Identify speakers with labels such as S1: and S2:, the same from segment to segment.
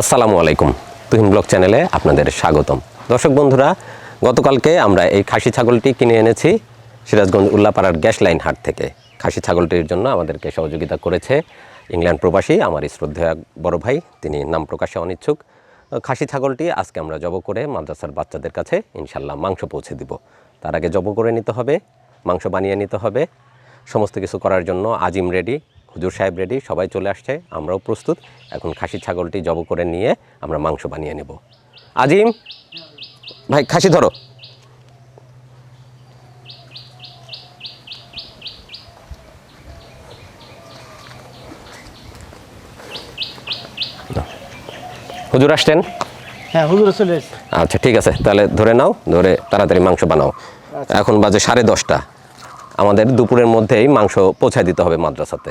S1: আসসালামু আলাইকুম। তুহিন ব্লগ চ্যানেলে আপনাদের স্বাগতম। দর্শক বন্ধুরা, গতকালকে আমরা এই খাসি ছাগলটি কিনে এনেছি সিরাজগঞ্জ উল্লাপাড়ার গ্যাস লাইন হাট থেকে। খাসি ছাগলটির জন্য আমাদেরকে সহযোগিতা করেছে ইংল্যান্ড প্রবাসী আমার এক বড় ভাই, তিনি নাম প্রকাশে অনিচ্ছুক। খাসি ছাগলটি আজকে আমরা জব করে মাদ্রাসার বাচ্চাদের কাছে ইনশাল্লাহ মাংস পৌঁছে দিব। তার আগে জব করে নিতে হবে, মাংস বানিয়ে নিতে হবে, সমস্ত কিছু করার জন্য আজিম রেডি। হুজুর সাহেব রেডি সবাই চলে আসছে আমরাও প্রস্তুত। এখন খাসি ছাগলটি জব করে নিয়ে আমরা মাংস বানিয়ে নেব। আজিম ভাই খাসি ধরো। হুজুর আসছেন?
S2: হ্যাঁ হুজুরে চলে
S1: আচ্ছা ঠিক আছে তাহলে ধরে নাও ধরে তাড়াতাড়ি মাংস বানাও। এখন বাজে সাড়ে দশটা। আমাদের দুপুরের মধ্যেই মাংস পৌঁছায় দিতে হবে মাদ্রাসাতে।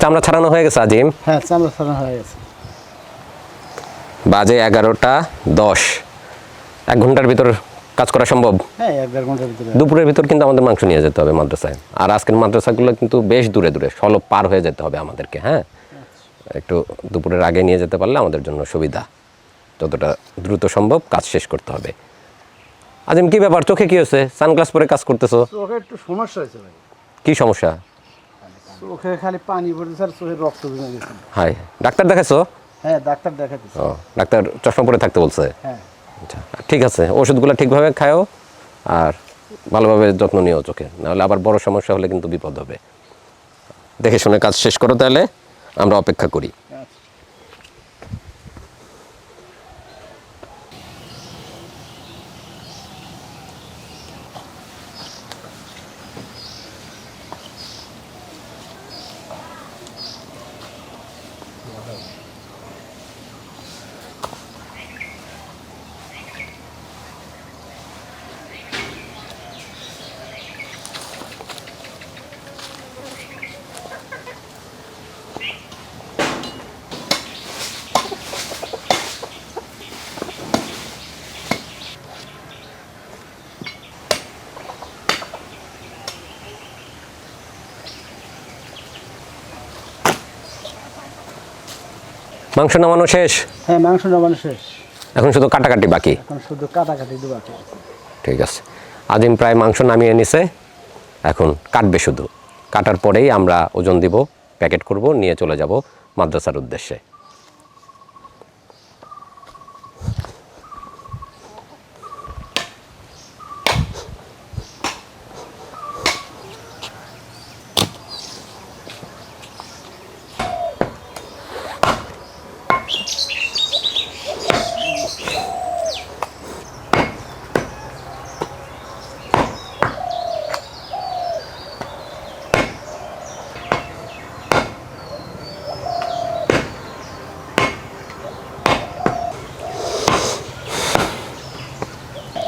S1: চামড়া ছাড়ানো হয়ে গেছে আজিম?
S2: হ্যাঁ চামড়া ছাড়ানো হয়ে গেছে।
S1: বাজে এগারোটা দশ। এক ঘণ্টার ভিতর কাজ করা সম্ভব?
S2: হ্যাঁ এক দেড় ঘণ্টার ভিতরে।
S1: দুপুরের ভিতর কিন্তু আমাদের মাংস নিয়ে যেতে হবে মাদ্রাসায়। আর আজকের মাদ্রাসাগুলো কিন্তু বেশ দূরে দূরে সলপ পার হয়ে যেতে হবে আমাদেরকে হ্যাঁ? একটু দুপুরের আগে নিয়ে যেতে পারলে আমাদের জন্য সুবিধা। যতটা দ্রুত সম্ভব কাজ শেষ করতে হবে। আজিম কি ব্যাপার? চোখে কি হয়েছে? সানগ্লাস পরে কাজ করতেছো?
S2: চোখে একটু সমস্যা হয়েছে
S1: কি সমস্যা?
S2: চোখে খালি পানি আর রক্ত জমে গেছে।
S1: হাই ডাক্তার দেখাইছো?
S2: হ্যাঁ ডাক্তার দেখাতেছে
S1: ও ডাক্তার চশমা পরে থাকতে বলছে?
S2: হ্যাঁ।
S1: আচ্ছা ঠিক আছে ওষুধগুলো ঠিকভাবে খায়ও আর ভালোভাবে যত্ন নিও চোখে নাহলে আবার বড় সমস্যা হলে কিন্তু বিপদ হবে। দেখে শুনে কাজ শেষ করো তাহলে আমরা অপেক্ষা করি। মাংস নামানো শেষ?
S2: হ্যাঁ মাংস নামানো শেষ।
S1: এখন শুধু কাটাকাটি বাকি?
S2: এখন শুধু কাটাকাটি বাকি।
S1: ঠিক আছে। আদিম প্রায় মাংস নামিয়ে নিছে। এখন কাটবে শুধু। কাটার পরেই আমরা ওজন দিব প্যাকেট করব নিয়ে চলে যাব মাদ্রাসার উদ্দেশ্যে।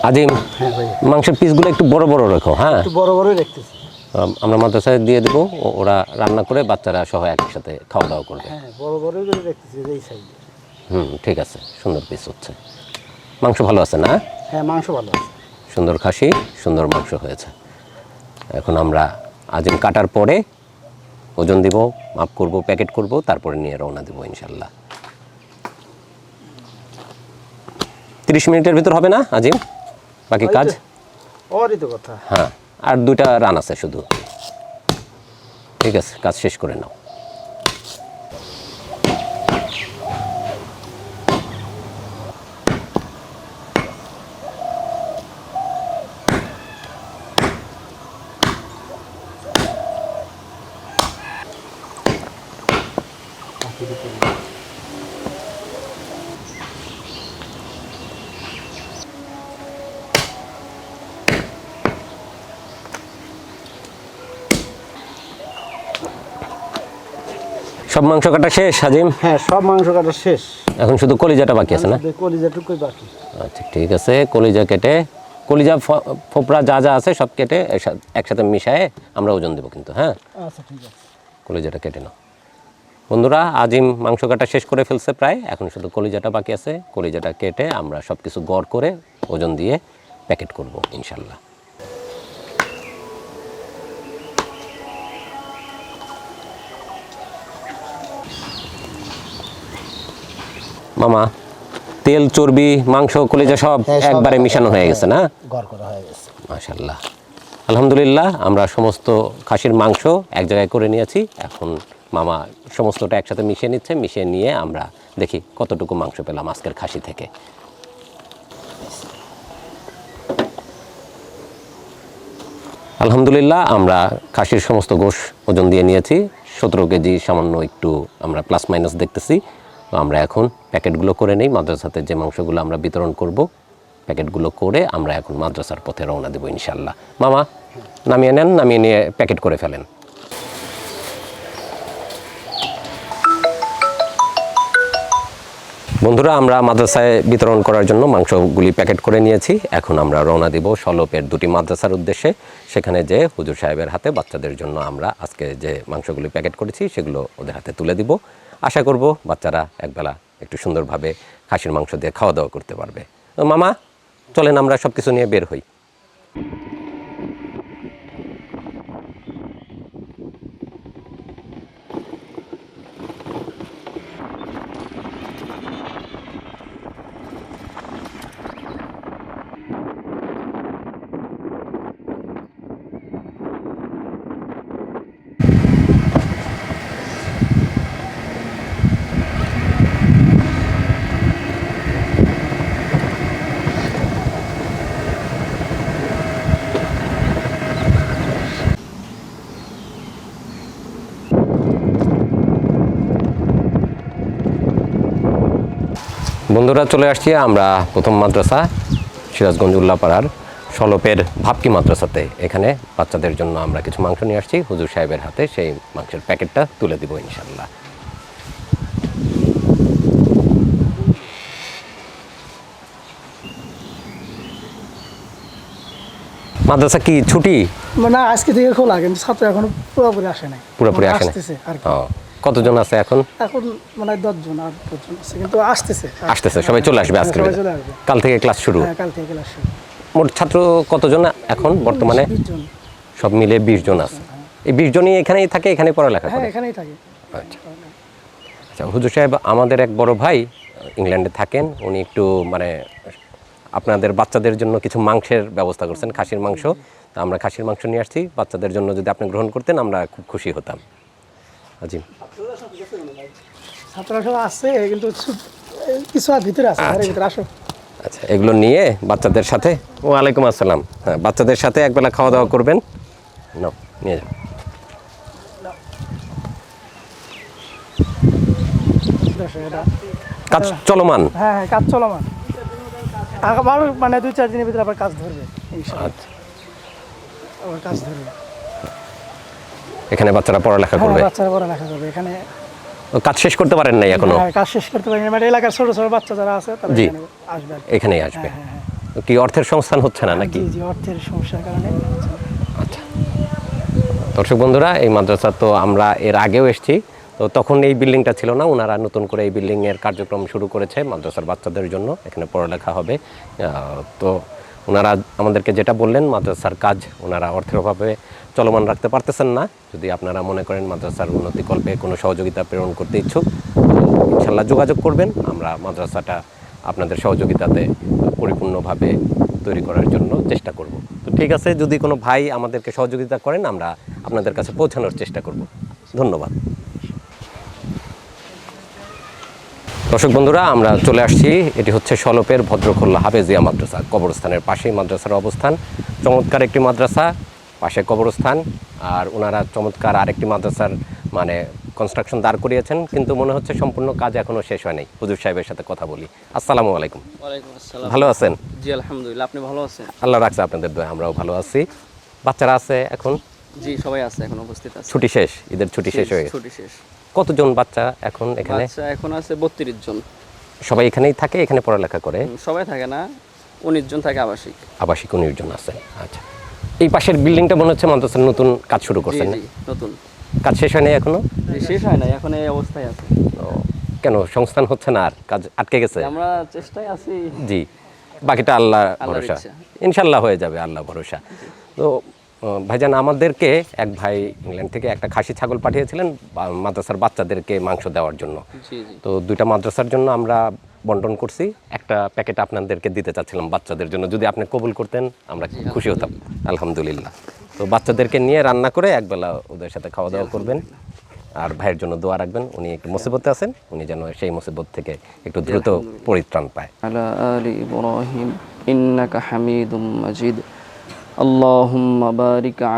S1: আজিম
S2: হ্যাঁ
S1: মাংসের পিসগুলো একটু বড় বড় রাখো হ্যাঁ?
S2: একটু বড় বড়ই দেখতেছি
S1: আমরা মাদ্রাসায় দিয়ে দেবো ওরা রান্না করে বাচ্চারা সহ একসাথে খাওয়া দাওয়া করবে।
S2: হ্যাঁ বড় করে এই
S1: হুম ঠিক আছে সুন্দর পিস হচ্ছে। মাংস ভালো আছে না?
S2: হ্যাঁ মাংস ভালো আছে।
S1: সুন্দর খাসি সুন্দর মাংস হয়েছে। এখন আমরা আজিম কাটার পরে ওজন দিব মাপ করব প্যাকেট করব তারপরে নিয়ে রওনা দেবো ইনশাল্লাহ তিরিশ মিনিটের ভিতর হবে না আজিম বাকি কাজ?
S2: ওরই তো কথা।
S1: হ্যাঁ আর দুইটা রান আছে শুধু। ঠিক আছে কাজ শেষ করে নাও। সব মাংস কাটা শেষ হাজিম?
S2: হ্যাঁ সব মাংস কাটা শেষ।
S1: এখন শুধু কলিজাটা বাকি আছে না?
S2: কলিজাটুকুই বাকি।
S1: আচ্ছা ঠিক আছে কলিজা কেটে কলিজা ফোপড়া যা যা আছে সব কেটে একসাথে মিশায়ে আমরা ওজন দেবো কিন্তু হ্যাঁ?
S2: আচ্ছা ঠিক আছে।
S1: কলিজাটা কেটে নাও। বন্ধুরা আজিম মাংস কাটা শেষ করে ফেলছে প্রায় এখন শুধু কলিজাটা বাকি আছে। কলিজাটা কেটে আমরা সব কিছু গড় করে ওজন দিয়ে প্যাকেট করব ইনশাল্লাহ। মামা তেল চর্বি মাংস কলিজা সব
S2: হ্যাঁ,
S1: একবারে। মিশানো হয়ে গেছে না? মাশাল্লাহ আলহামদুলিল্লাহ আমরা সমস্ত খাসির মাংস এক জায়গায় করে নিয়েছি। এখন মামা সমস্তটা একসাথে মিশিয়ে নিচ্ছে মিশিয়ে নিয়ে আমরা দেখি কতটুকু মাংস পেলাম আজকের খাসি থেকে। আলহামদুলিল্লাহ আমরা খাসির সমস্ত গোশ ওজন দিয়ে নিয়েছি। সতেরো কেজি সামান্য একটু আমরা প্লাস মাইনাস দেখতেছি। তো আমরা এখন প্যাকেটগুলো করে নেই, মাদ্রাসাতে যে মাংসগুলো আমরা বিতরণ করব, প্যাকেটগুলো করে আমরা এখন মাদ্রাসার পথে রওনা দেবো ইনশাল্লাহ মামা, নামিয়ে নেন, নামিয়ে নিয়ে প্যাকেট করে ফেলেন। বন্ধুরা, আমরা মাদ্রাসায় বিতরণ করার জন্য মাংসগুলি প্যাকেট করে নিয়েছি। এখন আমরা রওনা দিব সলপের দুটি মাদ্রাসার উদ্দেশ্যে। সেখানে যে হুজুর সাহেবের হাতে বাচ্চাদের জন্য আমরা আজকে যে মাংসগুলি প্যাকেট করেছি, সেগুলো ওদের হাতে তুলে দিব। আশা করব বাচ্চারা একবেলা একটু সুন্দরভাবে খাসির মাংস দিয়ে খাওয়া দাওয়া করতে পারবে। মামা, চলেন আমরা সব কিছু নিয়ে বের হই। বন্ধুরা চলে আসছি আমরা প্রথম মাদ্রাসা সিরাজগঞ্জ উল্লাপাড়ার সলপের ভাবকি মাদ্রাসাতে। এখানে বাচ্চাদের জন্য আমরা কিছু মাংস নিয়ে আসছি। হুজুর সাহেবের হাতে সেই মাংসের প্যাকেটটা তুলে দিব ইনশাল্লাহ মাদ্রাসা কি ছুটি?
S3: মানে আজকে থেকে খোলা কিন্তু ছাত্র এখনও পুরোপুরি আসে নাই।
S1: পুরোপুরি আসে না
S3: আর কি।
S1: কতজন আছে এখন?
S3: এখন মানে দশজন আর দশজন আছে কিন্তু আসতেছে।
S1: আসতেছে সবাই চলে আসবে
S3: হ্যাঁ,
S1: আজকে কাল থেকে ক্লাস শুরু।
S3: হ্যাঁ কাল থেকে ক্লাস শুরু।
S1: মোট ছাত্র কতজন এখন বর্তমানে? সব মিলে বিশ জন আছে। এই বিশ জনই এখানেই থাকে এখানে পড়ালেখা
S3: হ্যাঁ
S1: করে?
S3: এখানেই থাকে।
S1: আচ্ছা। আচ্ছা হুজুর সাহেব আমাদের এক বড় ভাই ইংল্যান্ডে থাকেন। উনি একটু মানে আপনাদের বাচ্চাদের জন্য কিছু মাংসের ব্যবস্থা করছেন খাসির মাংস। তা আমরা খাসির মাংস নিয়ে আসছি। বাচ্চাদের জন্য যদি আপনি গ্রহণ করতেন আমরা খুব খুশি হতাম। আজিম।
S3: আসছে কিন্তু কিছু আর ভিতরে আছে ঘরের ভিতরে আসো।
S1: আচ্ছা এগুলো নিয়ে বাচ্চাদের সাথে? ওয়ালাইকুম আসসালাম। হ্যাঁ বাচ্চাদের সাথে একবেলা খাওয়া দাওয়া করবেন নিয়ে যাও। কাজ চলমান?
S3: হ্যাঁ হ্যাঁ কাজ চলমান। আবার মানে দুই চার দিনের ভিতরে আবার কাজ ধরবে
S1: আচ্ছা।
S3: আবার কাজ ধরবে।
S1: এখানে বাচ্চারা পড়ালেখা
S3: হ্যাঁ
S1: করবে?
S3: বাচ্চারা পড়ালেখা করবে এখানে
S1: কাজ শেষ করতে পারেন নাই এখনও?
S3: হ্যাঁ, কাজ শেষ করতে পারি মানে এলাকার ছোট ছোট বাচ্চা যারা আছে তারা
S1: জি।
S3: আসবে।
S1: এখানেই আসবে।
S3: হ্যাঁ, হ্যাঁ,
S1: কি অর্থের সংস্থান হচ্ছে না নাকি?
S3: জি জি অর্থের সমস্যার কারণে
S1: আচ্ছা। দর্শক বন্ধুরা এই মাদ্রাসা তো আমরা এর আগেও এসেছি তো তখন এই বিল্ডিংটা ছিল না ওনারা নতুন করে এই বিল্ডিংয়ের কার্যক্রম শুরু করেছে মাদ্রাসার বাচ্চাদের জন্য এখানে পড়ালেখা হবে। তো ওনারা আমাদেরকে যেটা বললেন মাদ্রাসার কাজ ওনারা অর্থের অভাবে চলমান রাখতে পারতেছেন না। যদি আপনারা মনে করেন মাদ্রাসার উন্নতিকল্পে কোনো সহযোগিতা প্রেরণ করতে ইচ্ছুক ইনশাল্লাহ যোগাযোগ করবেন। আমরা মাদ্রাসাটা আপনাদের সহযোগিতাতে পরিপূর্ণভাবে তৈরি করার জন্য চেষ্টা করব। তো ঠিক আছে, যদি কোনো ভাই আমাদেরকে সহযোগিতা করেন, আমরা আপনাদের কাছে পৌঁছানোর চেষ্টা করব। ধন্যবাদ। দর্শক বন্ধুরা, আমরা চলে আসছি। এটি হচ্ছে সলপের ভদ্রখোল্লা হাফেজিয়া মাদ্রাসা। কবরস্থানের পাশেই মাদ্রাসার অবস্থান। চমৎকার একটি মাদ্রাসা। পাশে কবরস্থান আর ওনারা চমৎকার আরেকটি মাদ্রাসার মানে কনস্ট্রাকশন দাঁড় করিয়েছেন কিন্তু মনে হচ্ছে সম্পূর্ণ কাজ এখনও শেষ হয়নি। হুজুর সাহেবের সাথে কথা বলি। আসসালামু আলাইকুম। ভালো আছেন?
S4: জি আলহামদুলিল্লাহ আপনি ভালো আছেন?
S1: আল্লাহ রাখছে আপনাদের দয়া আমরাও ভালো আছি। বাচ্চারা আছে এখন?
S4: জি সবাই আছে এখন উপস্থিত আছে।
S1: ছুটি শেষ ঈদের ছুটি শেষ হয়ে
S4: ছুটি শেষ।
S1: কতজন বাচ্চা এখন এখানে?
S4: আচ্ছা এখন আছে বত্রিশ জন।
S1: সবাই এখানেই থাকে এখানে পড়ালেখা করে?
S4: সবাই থাকে না উনিশ জন থাকে আবাসিক।
S1: আবাসিক উনিশ জন আছে আচ্ছা। এই পাশের বিল্ডিংটা মনে হচ্ছে মাদ্রাসার নতুন কাজ শুরু করছেন
S4: নতুন।
S1: কাজ শেষ হয়নি
S4: এখনও? শেষ হয় না এখন এই অবস্থায় আছে।
S1: কেন সংস্থান হচ্ছে না আর? কাজ আটকে গেছে?
S4: আমরা চেষ্টায় আছি।
S1: জি বাকিটা আল্লাহ ভরসা। ইনশাল্লাহ হয়ে যাবে আল্লাহ ভরসা। তো ভাইজান আমাদেরকে এক ভাই ইংল্যান্ড থেকে একটা খাসি ছাগল পাঠিয়েছিলেন মাদ্রাসার বাচ্চাদেরকে মাংস দেওয়ার জন্য। তো দুইটা মাদ্রাসার জন্য আমরা বন্টন করছি। একটা প্যাকেট আপনাদেরকে দিতে চাচ্ছিলাম বাচ্চাদের জন্য। যদি আপনি কবুল করতেন, আমরা খুশি হতাম। আলহামদুলিল্লাহ। তো বাচ্চাদেরকে নিয়ে রান্না করে একবেলা ওদের সাথে খাওয়া দাওয়া করবেন। আর ভাইয়ের জন্য দোয়া রাখবেন। উনি একটু মুসিবতে আছেন। উনি যেন সেই মুসিবত থেকে একটু দ্রুত পরিত্রাণ পায়।
S4: আলা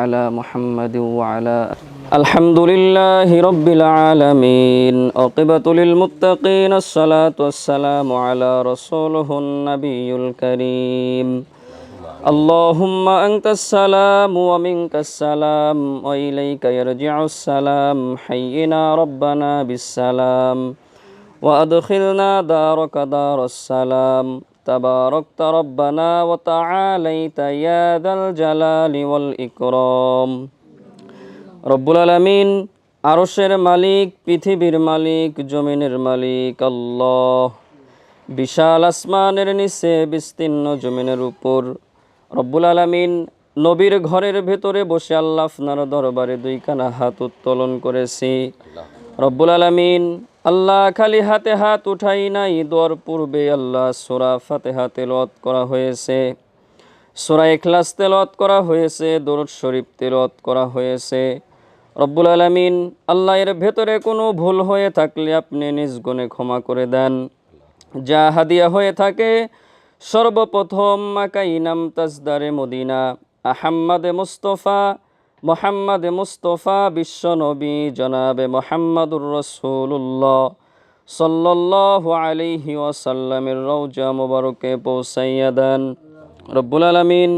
S4: আলা মুহাম্মাদি الحمد لله رب العالمين عقبة للمتقين الصلاة والسلام على رسوله النبي الكريم اللهم أنت السلام ومنك السلام وإليك يرجع السلام حينا ربنا بالسلام وأدخلنا دارك دار السلام تباركت ربنا وتعاليت يا ذا الجلال والإكرام রব্বুল আলমিন আরশের মালিক, পৃথিবীর মালিক, জমিনের মালিক, আল্লাহ। বিশাল আসমানের নিচে বিস্তীর্ণ জমিনের উপর রব্বুল আলমিন নবীর ঘরের ভেতরে বসে আল্লাহ আপনার দরবারে দুইখানা হাত উত্তোলন করেছি। রব্বুল আলমিন আল্লাহ খালি হাতে হাত উঠাই নাই, দোয়ার পূর্বে আল্লাহ সোরা ফাতে হাতে লত করা হয়েছে। সোরা এখলাস তেলত করা হয়েছে, দরুদ শরীফ তেলত করা হয়েছে। রব্বুল আলমিন, আল্লাহ এর ভেতরে কোনো ভুল হয়ে থাকলে আপনি নিজ গুণে ক্ষমা করে দেন। যা হাদিয়া হয়ে থাকে, সর্বপ্রথম মাকাইনাম তাজদারে মদিনা, আহাম্মাদে মুস্তফা, মোহাম্মদে মুস্তফা বিশ্বনবী জনাবে মোহাম্মদুর রসুল্লাহ সাল্লাল্লাহু আলাইহি ওয়াসাল্লামের রওজা মুবারকে পৌঁছাইয়া দেন। রব্বুল আলামিন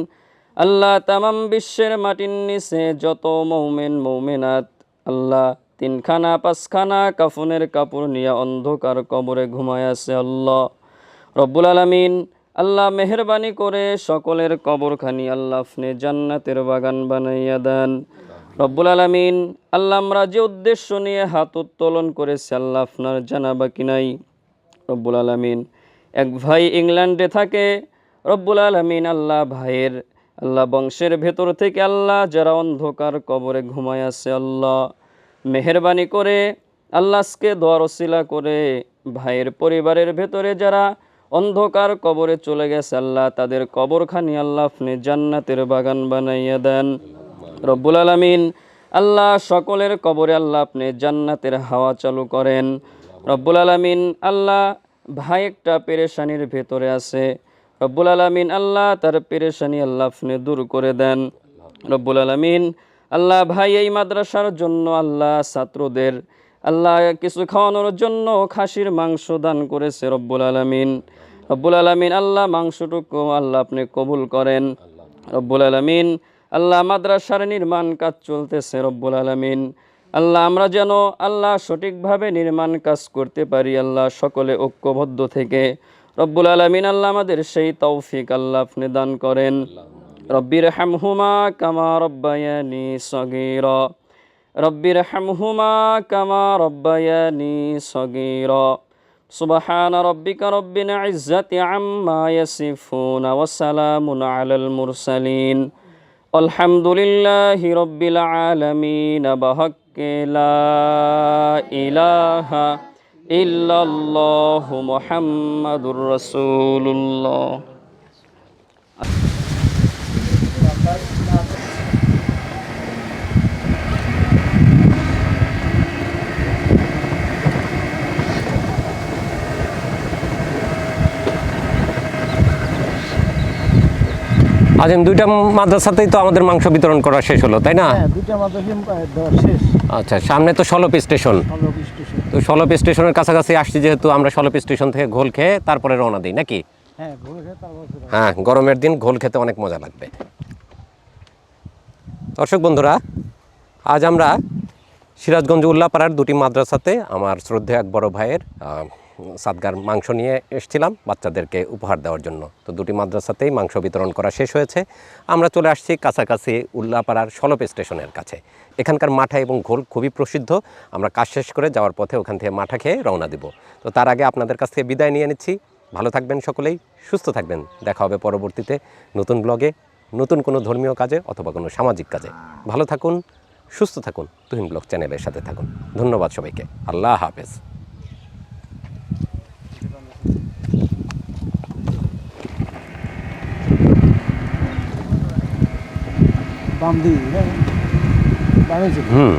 S4: আল্লাহ তামাম বিশ্বের মাটির নিচে যত মৌমেন, মৌমেনাত, আল্লাহ তিনখানা, পাঁচখানা কাফনের কাপড় নিয়ে অন্ধকার কবরে ঘুমায় আছে আল্লাহ। রব্বুল আলামিন আল্লাহ মেহরবানি করে সকলের কবরখানি আল্লাহ আপনি জান্নাতের বাগান বানাইয়া দেন। রব্বুল আলামিন আল্লাহ আমরা যে উদ্দেশ্য নিয়ে হাত উত্তোলন করেছি আল্লাহ আপনার জানা বাকি নাই। রব্বুল আলামিন এক ভাই ইংল্যান্ডে থাকে। রব্বুল আলামিন আল্লাহ ভাইয়ের আল্লাহ বংশের ভেতর থেকে আল্লাহ যারা অন্ধকার কবরে ঘুমায় আছে আল্লাহ। মেহরবানি করে আল্লাহকে দোয়ার ওসিলা করে ভাইয়ের পরিবারের ভেতরে যারা অন্ধকার কবরে চলে গেছে আল্লাহ, তাদের কবরখানি আল্লাহ আপনি জান্নাতের বাগান বানাইয়া দেন। রব্বুল আলামিন আল্লাহ সকলের কবরে আল্লাহ আপনি জান্নাতের হাওয়া চালু করেন। রব্বুল আলামিন আল্লাহ ভাই একটা পেরেশানির ভেতরে আছে। রব্বুল আলামিন আল্লাহ তার পেরেশানি আল্লাহ আপনি দূর করে দেন। রব্বুল আলামিন আল্লাহ ভাই, এই মাদ্রাসার জন্য আল্লাহ ছাত্রদের আল্লাহ কিছু খাওয়ানোর জন্য খাসির মাংস দান করেছে রব্বুল আলামিন। রব্বুল আলামিন আল্লাহ মাংসটুকু আল্লাহ আপনি কবুল করেন। রব্বুল আলামিন আল্লাহ মাদ্রাসার নির্মাণ কাজ চলতেছে রব্বুল আলামিন। আল্লাহ আমরা যেন আল্লাহ সঠিকভাবে নির্মাণ কাজ করতে পারি, আল্লাহ সকলে ঐক্যবদ্ধ থেকে। রব্বুল আলামিন আল্লাহ আমাদের সেই তৌফিক আল্লাহ আপনি দান করেন রব্বির হামহুমা কামা রব্বায়ানি সগীরা রব্বির হামহুমা কামা রব্বায়ানি সগীরা سبحان ربك رب العزة عما يصفون وسلام على المرسلين والحمد لله رب العالمين بحق لا إله إلا ইল্লাল্লাহু
S1: আচ্ছা, দুইটা মাদ্রাসাতেই তো আমাদের মাংস বিতরণ করা শেষ হলো তাই না? আচ্ছা সামনে তো সলপ স্টেশন তো সলপ স্টেশনের কাছাকাছি আসছি যেহেতু আমরা সলপ স্টেশন থেকে ঘোল খেয়ে তারপরে রওনা দিই নাকি
S2: হ্যাঁ।
S1: হ্যাঁ গরমের দিন ঘোল খেতে অনেক মজা লাগবে দর্শক বন্ধুরা আজ আমরা সিরাজগঞ্জ উল্লাপাড়ার দুটি মাদ্রাসাতে আমার শ্রদ্ধেয় এক বড় ভাইয়ের সাদগার মাংস নিয়ে এসেছিলাম বাচ্চাদেরকে উপহার দেওয়ার জন্য। তো দুটি মাদ্রাসাতেই মাংস বিতরণ করা শেষ হয়েছে। আমরা চলে আসছি কাছাকাছি উল্লাপাড়ার সলপ স্টেশনের কাছে। এখানকার মাঠা এবং ঘোল খুবই প্রসিদ্ধ। আমরা কাজ শেষ করে যাওয়ার পথে ওখান থেকে মাঠা খেয়ে রওনা দিব। তো তার আগে আপনাদের কাছ থেকে বিদায় নিয়ে নিচ্ছি। ভালো থাকবেন সকলেই, সুস্থ থাকবেন। দেখা হবে পরবর্তীতে নতুন ব্লগে, নতুন কোনো ধর্মীয় কাজে অথবা কোনো সামাজিক কাজে। ভালো থাকুন, সুস্থ থাকুন। তুহিন ব্লগ চ্যানেলের সাথে থাকুন। ধন্যবাদ সবাইকে। আল্লাহ হাফেজ।
S2: বাম দিই হ্যাঁ বামে ছিল
S1: হুম